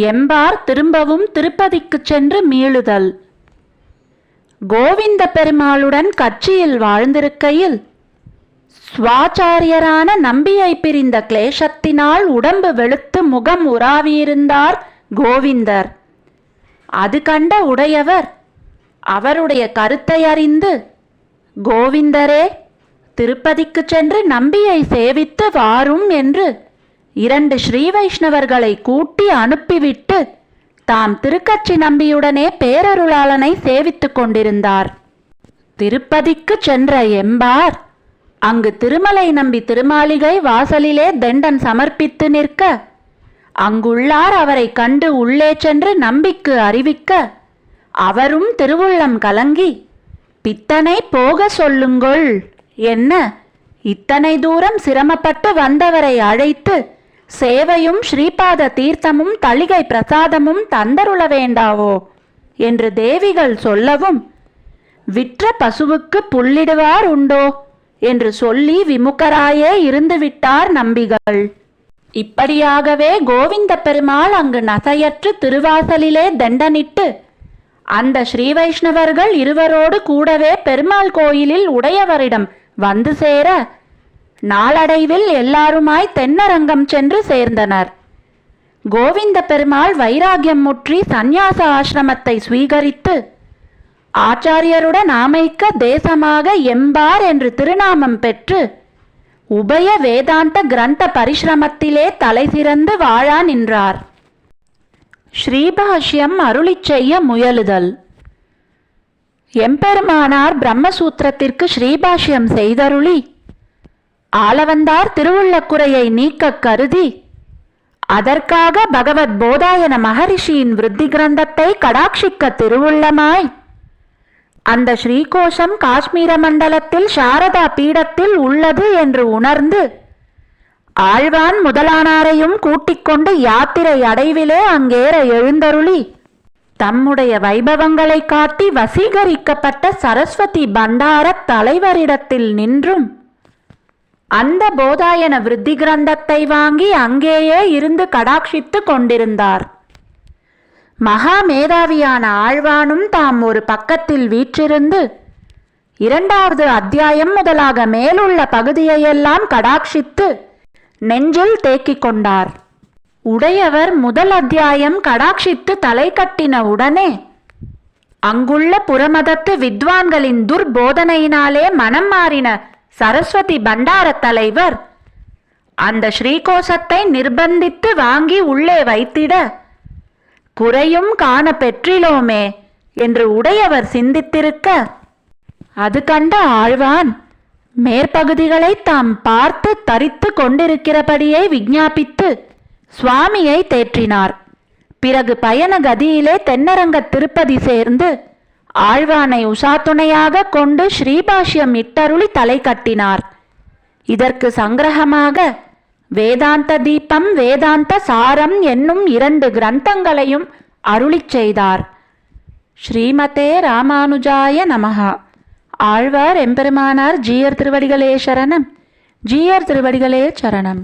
எம்பார் திரும்பவும் திருப்பதிக்குச் சென்று மீளுதல். கோவிந்த பெருமாளுடன் கட்சியில் வாழ்ந்திருக்கையில் சுவாச்சாரியரான நம்பியை பிரிந்த கிளேசத்தினால் உடம்பு வெளுத்து முகம் உராவியிருந்தார் கோவிந்தர். அது கண்ட உடையவர் அவருடைய கருத்தை அறிந்து கோவிந்தரே திருப்பதிக்கு சென்று நம்பியை சேவித்து வாரும் என்று இரண்டு ஸ்ரீ வைஷ்ணவர்களை கூட்டி அனுப்பிவிட்டு தாம் திருக்கட்சி நம்பியுடனே பேரருளாளனை சேவித்துக் கொண்டிருந்தார். திருப்பதிக்கு சென்ற எம்பார் அங்கு திருமலை நம்பி திருமாளிகை வாசலிலே தண்டன் சமர்ப்பித்து நிற்க அங்குள்ளார் அவரை கண்டு உள்ளே சென்று நம்பிக்கு அறிவிக்க அவரும் திருவுள்ளம் கலங்கி பித்தனை போக சொல்லுங்கள் என்ன இத்தனை தூரம் சிரமப்பட்டு வந்தவரை அழைத்து சேவையும் ஸ்ரீபாத தீர்த்தமும் தளிகை பிரசாதமும் தந்தருள வேண்டாவோ? என்று தேவிகள் சொல்லவும் விற்ற பசுவுக்கு புல்லிடுவார் உண்டோ? என்று சொல்லி விமுகராயே இருந்துவிட்டார் நம்பிகள். இப்படியாகவே கோவிந்த பெருமாள் அங்கு நசையற்று திருவாசலிலே தண்டனிட்டு அந்த ஸ்ரீ வைஷ்ணவர்கள் இருவரோடு கூடவே பெருமாள் கோயிலில் உடையவரிடம் வந்து சேர நாளடைவில் எல்லாருமாய் தென்னரங்கம் சென்று சேர்ந்தனர். கோவிந்த பெருமாள் வைராகியம் முற்றி சந்நியாச ஆசிரமத்தை ஸ்வீகரித்து ஆச்சாரியருடன் அமைக்க தேசமாக எம்பார் என்று திருநாமம் பெற்று உபய வேதாந்த கிரந்த பரிசிரமத்திலே தலை சிறந்து வாழா நின்றார். ஸ்ரீபாஷ்யம் அருளிச் செய்ய முயலுதல். எம்பெருமானார் பிரம்மசூத்திரத்திற்கு ஸ்ரீபாஷ்யம் செய்தருளி ஆளவந்தார் திருவுள்ளக்குறையை நீக்கக் கருதி அதற்காக பகவத் போதாயன மகரிஷியின் விருத்தி கிரந்தத்தை கடாட்சிக்க திருவுள்ளமாய். அந்த ஸ்ரீகோஷம் காஷ்மீர மண்டலத்தில் சாரதா பீடத்தில் உள்ளது என்று உணர்ந்து ஆழ்வான் முதலானாரையும் கூட்டிக் கொண்டு யாத்திரை அடைவிலே அங்கேற எழுந்தருளி தம்முடைய வைபவங்களை காட்டி வசீகரிக்கப்பட்ட சரஸ்வதி பண்டாரத் தலைவரிடத்தில் நின்றும். அந்த போதாயன விருத்தி கிரந்தத்தை வாங்கி அங்கேயே இருந்து கடாட்சித்து கொண்டிருந்தார். மகா மேதாவியான ஆழ்வானும் தாம் ஒரு பக்கத்தில் வீற்றிருந்து இரண்டாவது அத்தியாயம் முதலாக மேலுள்ள பகுதியையெல்லாம் கடாட்சித்து நெஞ்சில் தேக்கிக் கொண்டார். உடையவர் முதல் அத்தியாயம் கடாட்சித்து தலை கட்டின உடனே அங்குள்ள புறமதத்து வித்வான்களின் துர்போதனையினாலே மனம் மாறின சரஸ்வதி பண்டார தலைவர். அந்த ஸ்ரீகோசத்தை நிர்பந்தித்து வாங்கி உள்ளே வைத்திட குறையும் காண பெற்றிலோமே என்று உடையவர் சிந்தித்திருக்க. அது கண்ட ஆழ்வான் மேற்பகுதிகளை தாம் பார்த்து தரித்து கொண்டிருக்கிறபடியே விஞ்ஞாபித்து சுவாமியை தேற்றினார். பிறகு பயண கதியிலே தென்னரங்க திருப்பதி சேர்ந்து ஆழ்வானை உசாத்துணையாக கொண்டு ஸ்ரீபாஷ்யம் இட்டருளி தலை கட்டினார். இதற்கு சங்கிரகமாக வேதாந்த தீபம் வேதாந்த சாரம் என்னும் இரண்டு கிரந்தங்களையும் அருளிச் செய்தார். ஸ்ரீமதே ராமானுஜாய நமகா ஆழ்வார் எம்பெருமானார் ஜீயர் திருவடிகளே சரணம். ஜீயர் திருவடிகளே சரணம்.